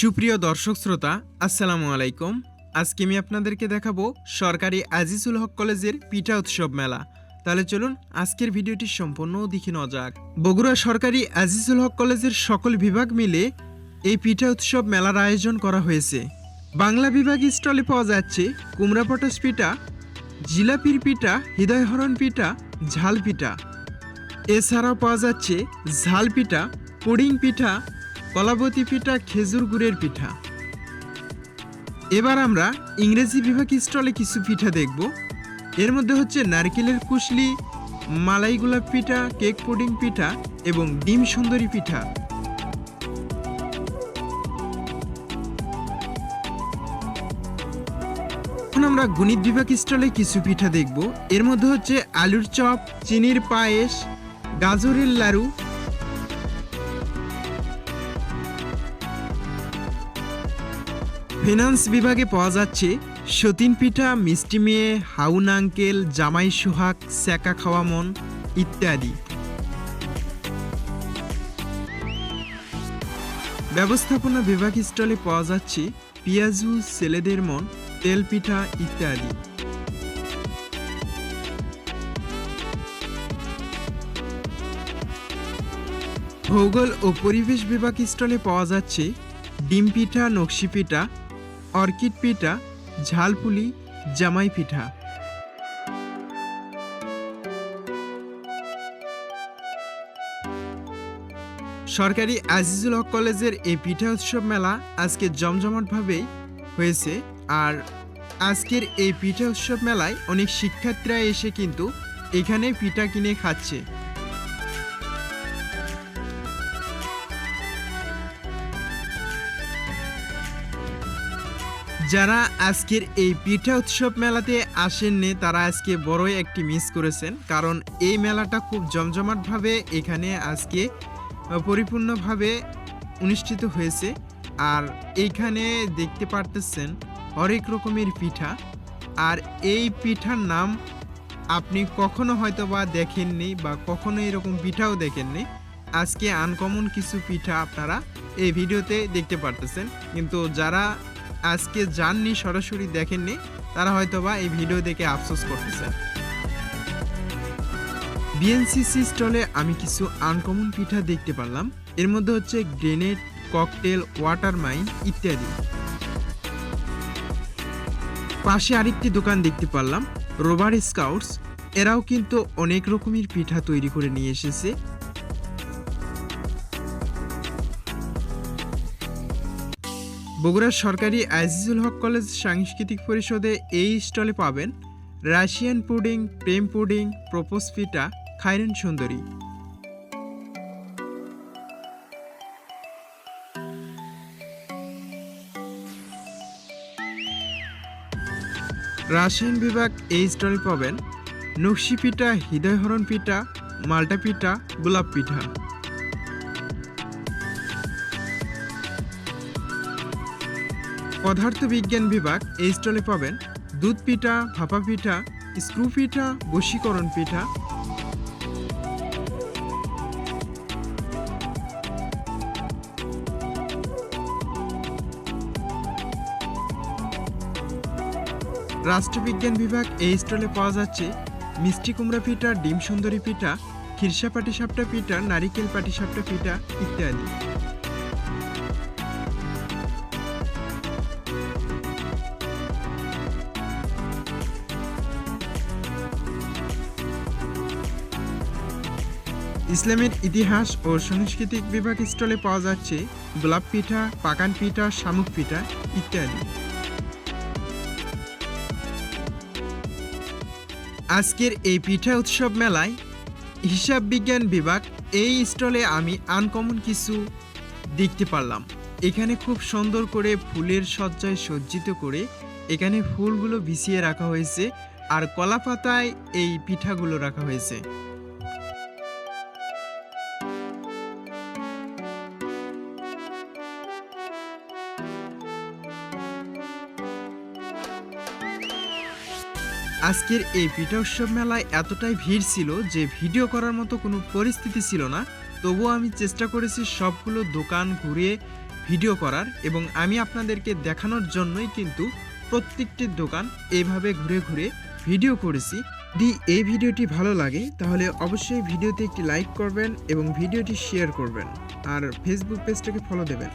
সুপ্রিয় দর্শক শ্রোতা, আসসালামু আলাইকুম। আজকে আমি আপনাদেরকে দেখাবো সরকারি আজিজুল হক কলেজের পিঠা উৎসব মেলা। তাহলে চলুন আজকের ভিডিওটি সম্পূর্ণ দেখে নেওয়া যাক। বগুড়া সরকারি আজিজুল হক কলেজের সকল বিভাগ মিলে এই পিঠা উৎসব মেলার আয়োজন করা হয়েছে। বাংলা বিভাগ স্টলে পাওয়া যাচ্ছে কুমড়া পটাশ পিঠা, জিলাপির পিঠা, হৃদয়হরণ পিঠা, ঝাল পিঠা। এছাড়াও পাওয়া যাচ্ছে ঝাল পিঠা, পুডিং পিঠা কলাবতী পিঠা, খেজুর গুড়ের পিঠা। এবার আমরা ইংরেজি বিভাগ স্টলে কিছু পিঠা দেখব। এর মধ্যে হচ্ছে নারকেলের কুশলি, মালাই গোলাপ পিঠা, কেক পুডিং পিঠা এবং ডিম সুন্দরী পিঠা। এখন আমরা গণিত বিভাগ স্টলে কিছু পিঠা দেখব। এর মধ্যে হচ্ছে আলুর চপ, চিনির পায়েস, গাজরের লাড়ু ফিনান্স বিভাগে পাওয়া যাচ্ছে সতীন পিঠা, মিষ্টি মেয়ে, হাউন আঙ্কেল, জামাই সোহাগ, স্যাকা খাওয়া মন ইত্যাদি। ব্যবস্থাপনা বিভাগ স্টলে পাওয়া যাচ্ছে পিয়াজু ছেলেদের মন, তেল পিঠা ইত্যাদি। ভূগোল ও পরিবেশ বিভাগ স্টলে পাওয়া যাচ্ছে ডিম পিঠা, নকশি পিঠা অর্কিড পিঠা, ঝালপুলি, জামাই পিঠা। সরকারি আজিজুল হক কলেজের এই পিঠা উৎসব মেলা আজকে জমজমাটভাবেই হয়েছে আর আজকের এই পিঠা উৎসব মেলায় অনেক শিক্ষার্থীরা এসে কিন্তু এখানে পিঠা কিনে খাচ্ছে। যারা আজকের এই পিঠা উৎসব মেলাতে আসেননি, তারা আজকে বড়ই একটি মিস করেছেন। কারণ এই মেলাটা খুব জমজমাটভাবে এখানে আজকে পরিপূর্ণভাবে অনুষ্ঠিত হয়েছে। আর এইখানে দেখতে পারতেছেন হরেক রকমের পিঠা। আর এই পিঠার নাম আপনি কখনো হয়তো বা দেখেননি বা কখনো এরকম পিঠাও দেখেননি। আজকে আনকমন কিছু পিঠা আপনারা এই ভিডিওতে দেখতে পারতেছেন। কিন্তু যারা আজকে যাননি, সরাসরি দেখেননি, তারা হয়তোবা এই ভিডিও দেখে আফসোস করতেছেন বিএনসিসি স্টলে আমি কিছু আনকমন পিঠা দেখতে পারলাম। এর মধ্যে হচ্ছে গ্রেনেড ককটেল ওয়াটার মাইন ইত্যাদি। পাশে আরেকটি দোকান দেখতে পারলাম রোবার স্কাউটস এরাও কিন্তু অনেক রকমের পিঠা তৈরি করে নিয়ে এসেছে। বগুড়ার সরকারি আজিজুল হক কলেজ সাংস্কৃতিক পরিষদে এই স্টলে পাবেন রাশিয়ান পুডিং, প্রেম পুডিং, প্রপোজ পিঠা, খাইরেন সুন্দরী। রাশিয়ান বিভাগ এই স্টলে পাবেন নকশি পিঠা, হৃদয়হরণ পিঠা, মাল্টা পিঠা, গোলাপ পিঠা। পদার্থ বিজ্ঞান বিভাগ এই স্টলে পাবেন দুধ পিঠা, ভাপা পিঠা, স্ক্রু পিঠা, বশীকরণ পিঠা। রাষ্ট্রবিজ্ঞান বিভাগ এই স্টলে পাওয়া যাচ্ছে মিষ্টি কুমড়া পিঠা, ডিম সুন্দরী পিঠা, খিরসা পাটিসাপটা পিঠা, নারিকেল পাটিসাপটা পিঠা ইত্যাদি। ইসলামের ইতিহাস ও সাংস্কৃতিক বিভাগ স্টলে পাওয়া যাচ্ছে গোলাপ পিঠা, পাকান পিঠা, শামুক পিঠা ইত্যাদি। আজকের এই পিঠা উৎসব মেলায় হিসাব বিজ্ঞান বিভাগ এই স্টলে আমি আনকমন কিছু দেখতে পারলাম। এখানে খুব সুন্দর করে ফুলের সজ্জায় সজ্জিত করে এখানে ফুলগুলো বিছিয়ে রাখা হয়েছে আর কলা পাতায় এই পিঠাগুলো রাখা হয়েছে। আজকের এই পিঠা উৎসব মেলায় এতটাই ভিড় ছিল যে ভিডিও করার মতো কোনো পরিস্থিতি ছিল না। তবুও আমি চেষ্টা করেছি সবগুলো দোকান ঘুরে ভিডিও করার এবং আমি আপনাদেরকে দেখানোর জন্যই কিন্তু প্রত্যেকটি দোকান এইভাবে ঘুরে ঘুরে ভিডিও করেছি। যদি এই ভিডিওটি ভালো লাগে, তাহলে অবশ্যই ভিডিওতে একটি লাইক করবেন এবং ভিডিওটি শেয়ার করবেন। আর ফেসবুক পেজটাকে ফলো দেবেন।